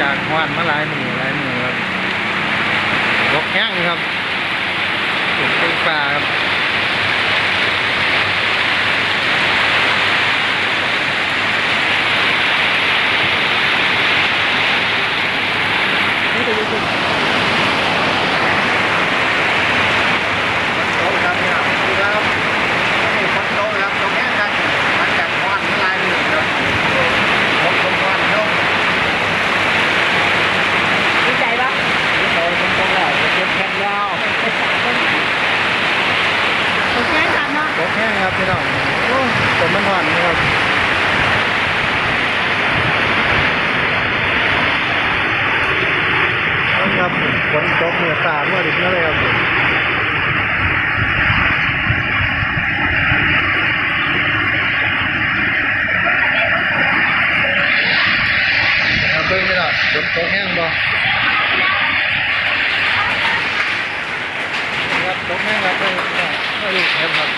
จากหวานมาหลายหมู่หลายหมู่ครับบกแห้งครับปลูกต้นปลาครับ นี่ตัวนี้โต๊ะครับเนี่ยดูครับนี่คนโต๊ะครับตรงนี้ครับมันจากควันละลายหนึ่งครับผมผมควันโต๊ะ ดีใจปะ โต๊ะผมโต๊ะแล้วจะเก็บแผ่นยาว โอเคค่ะเนาะ บกแห้งครับพี่น้องโอ้ยผมมันหวานนะครับเอาครับ ฝนตกเมื่อตาเมื่อดึกนั่นเลยครับเอาเบิ่งไม่หรอกฝนตกแห้งบ่ครับตกแห้งครับไม่ไม่ไม่รู้ครับครับ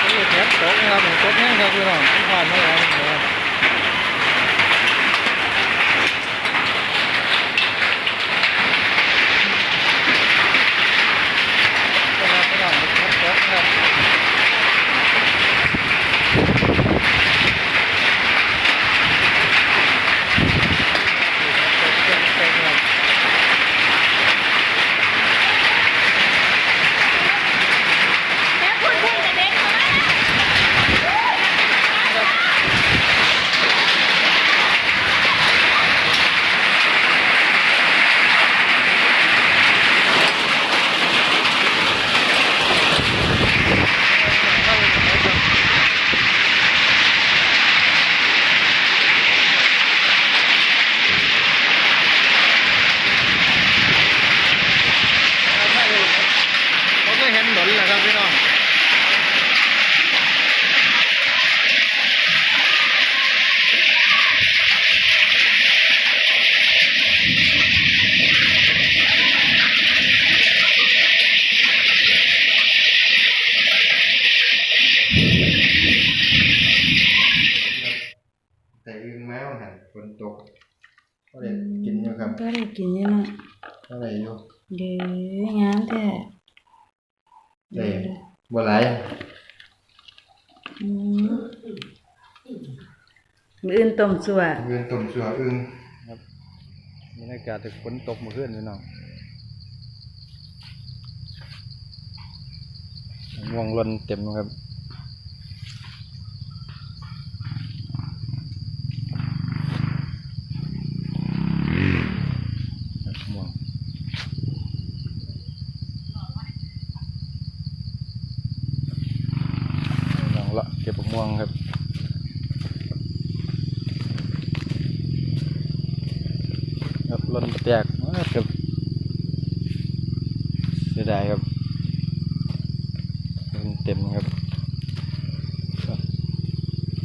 ไม่รู้ครับตกนะครับตกแห้งครับพี่น้องผ่านมาแล้วนะครับนะครับพี่น้องตกตกนะครับ แม่พูดพูดจะเด็กมาแล้ว เขาก็เห็นหลนแหละครับพี่น้องแต่อึงแมวหันฝนต กก็เลยกินอยู่ครับก็ได้กินอยู่เนาะก็เลยอยู่เด้องามแท้แต่บัวไหลายอืมมืออื่นต้มสัวเงินตุ่มเสืออึงครับบรรยากาศถึงฝนตกเมื่อคืนพี่น้องง่วงลนเต็มครับครับม่วง ละเก็บม่วงครับครับล้นแตกมากครับเสียดายครับเต็มครับ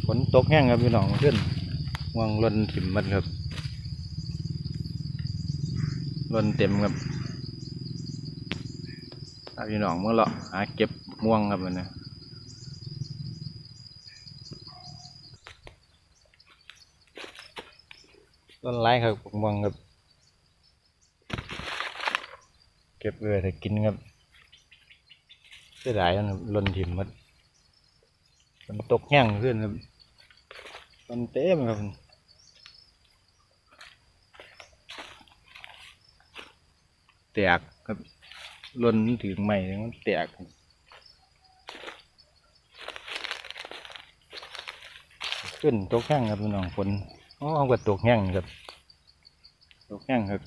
ฝนตกแห้งครับพี่น้องขึ้นวางล้นถิ่มมันครับล้นเต็มครับพี่น้องเมื่อเลาะหาเก็บม่วงครับมันนะ ล้นไร้ครับม่วงครับ เก็บเลยแต่กินครับเสียดายนะลนถิ่มมันมันตกแห้งขึ้นครับมันเต็มครับแตกครับลนถึงใหม่มันแตกขึ้นตกแห้งครับพี่น้องฝน อ๋อเอากับตกแห้งครับ ตกแห้งครับ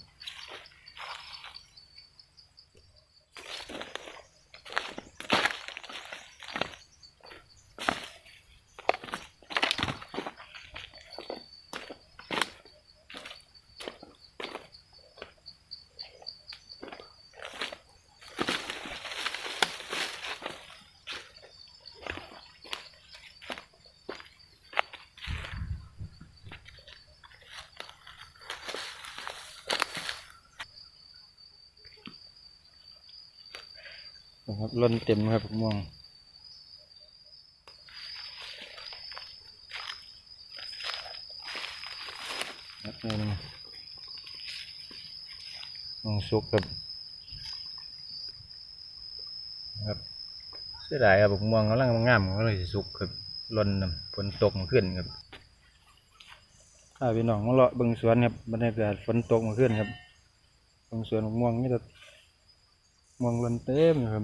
ครับล้นเต็มครับม่วงครับนี่นึงม่วงสุกครับครับเสียดายครับบักม่วงกำลังงามก็เลยสุกครับล้นน้ำฝนตกมาขึ้นครับถ้าพี่น้องมาเลาะบิ่งสวนครับบรรยากาศฝนตกมาขึ้นครับบิ่งสวนม่วงนี่แต่ ม่วงลนเต็มครับ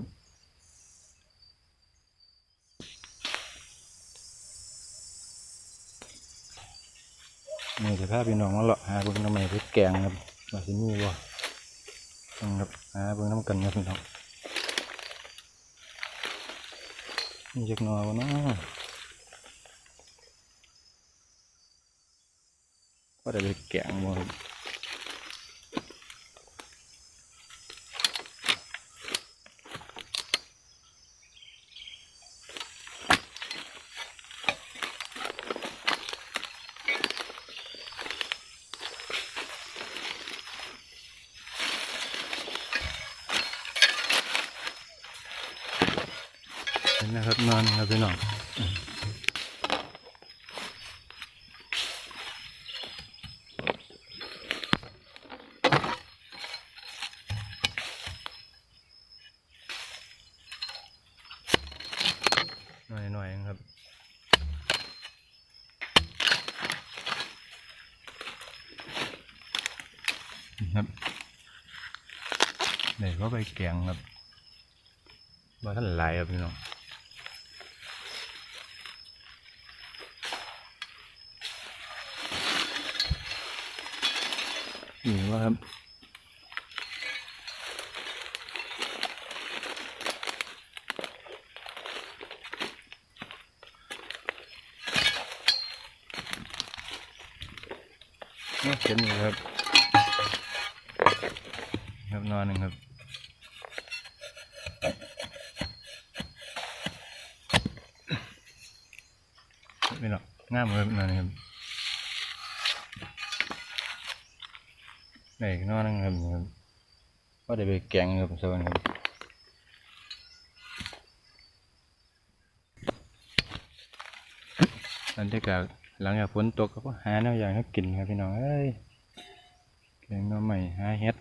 นี่จะพาพี่น้องมาเลาะหาเบิ่งทำไมพริกแกงครับมาสิมีบ่ครับหาเบิ่งน้ำกันครับพี่น้องมีจักหน่อบ่เนาะว่าได้พริกแกงบ่ครับ นะครับนอนครับพี่น้องหน่อยหน่อยๆเองครับครับเดี๋ยวก็ไปแกงครับว่าท่านไหลครับพี่น้อง นี่ว่าครับ นี่เห็นอยู่ครับ ครับนอนหนึ่งครับไม่หรอกง่ามเลยนอนหนึ่งครับ ไหนอีกนอนึงครับครับว่าได้ไปแกงครับสวัสดีครับบรรยากหลังจากฝนตกก็หาแนวอย่างให้กินครับพี่น้องเอ้ยแกงน่อใหม่หาเฮ็ด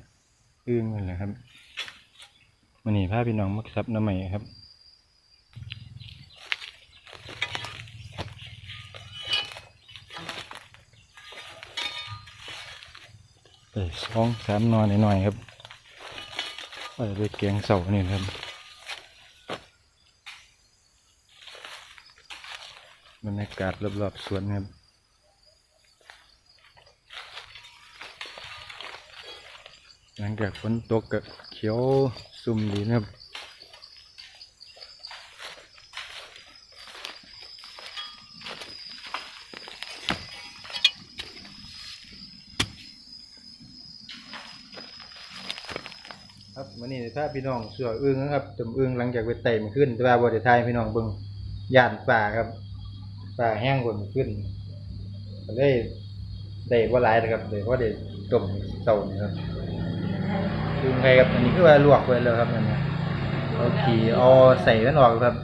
อึ้งเลยครับมันนี่พาพี่น้องมักซับน้ำใหม่ครับ เอ้สองสามนอนหน่อยๆครับว่าไปเกียงเสานี่ครับบรรยากาศรอบๆสวนครับหลังจากฝนตกก็เขียวซุ่มดีนะครับ ครับวันนี้ถ้าพี่น้องเสืออึ้งนะครับตุ่มอึ้งหลังจากไปไต่มันขึ้นแต่ว่าบริทายพี่น้องเบิ่งย่านป่าครับป่าแห้งกว่ามันขึ้นก็เลยได้ว่าหลายนะครับเลยว่าได้ต้มเต่านี่ครับดึงไปครับอันนี้คือว่าลวกไว้แล้วครับอันนี้เอาขี่เอาใส่มันออกครับ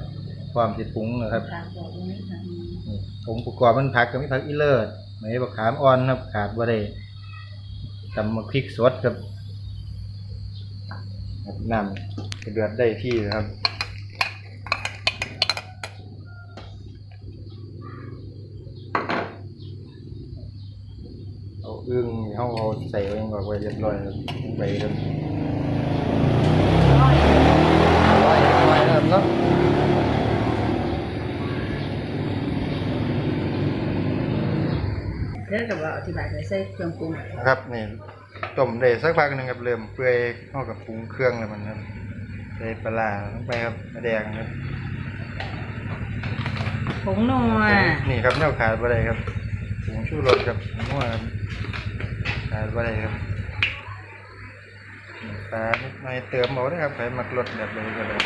ความสิปรุงนะครับนี่ผมประกอบมันผักก็มีผักอีเลิศไม่บักขามอ่อนครับขาดบ่ได้ตำมะพริกสดครับครับ น้ำเดือดได้ที่นะครับเอาอึ้งเอาเอาใส่ไว้ก่อนไว้เรียบร้อยครับไปครับร้อยร้อยแล้วเนาะเดี๋ยวกับว่าอธิบายไปใส่เครื่องปรุงครับนี่ ต้มได้สักพักหนึ่งครับเริ่มเปื่อยเข้ากับปรุงเครื่องแล้วมันครับใส่ปลาร้าลงไปครับมะแดงครับผงนัวนี่ครับแนวขาดบ่ได้ครับผงชูรสครับนัวครับขาดบ่ได้ครับนี่ปลานิดหน่อยเติมเอาได้ครับใครมักรสแบบเลยก็ได้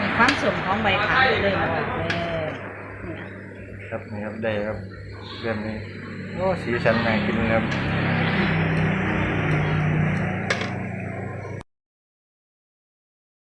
มีความสมของใบขามเลยบอกเลยเนี่ยครับนี่ครับได้ครับเรื่องนี้โอ้สีสันน่ากินเลยครับ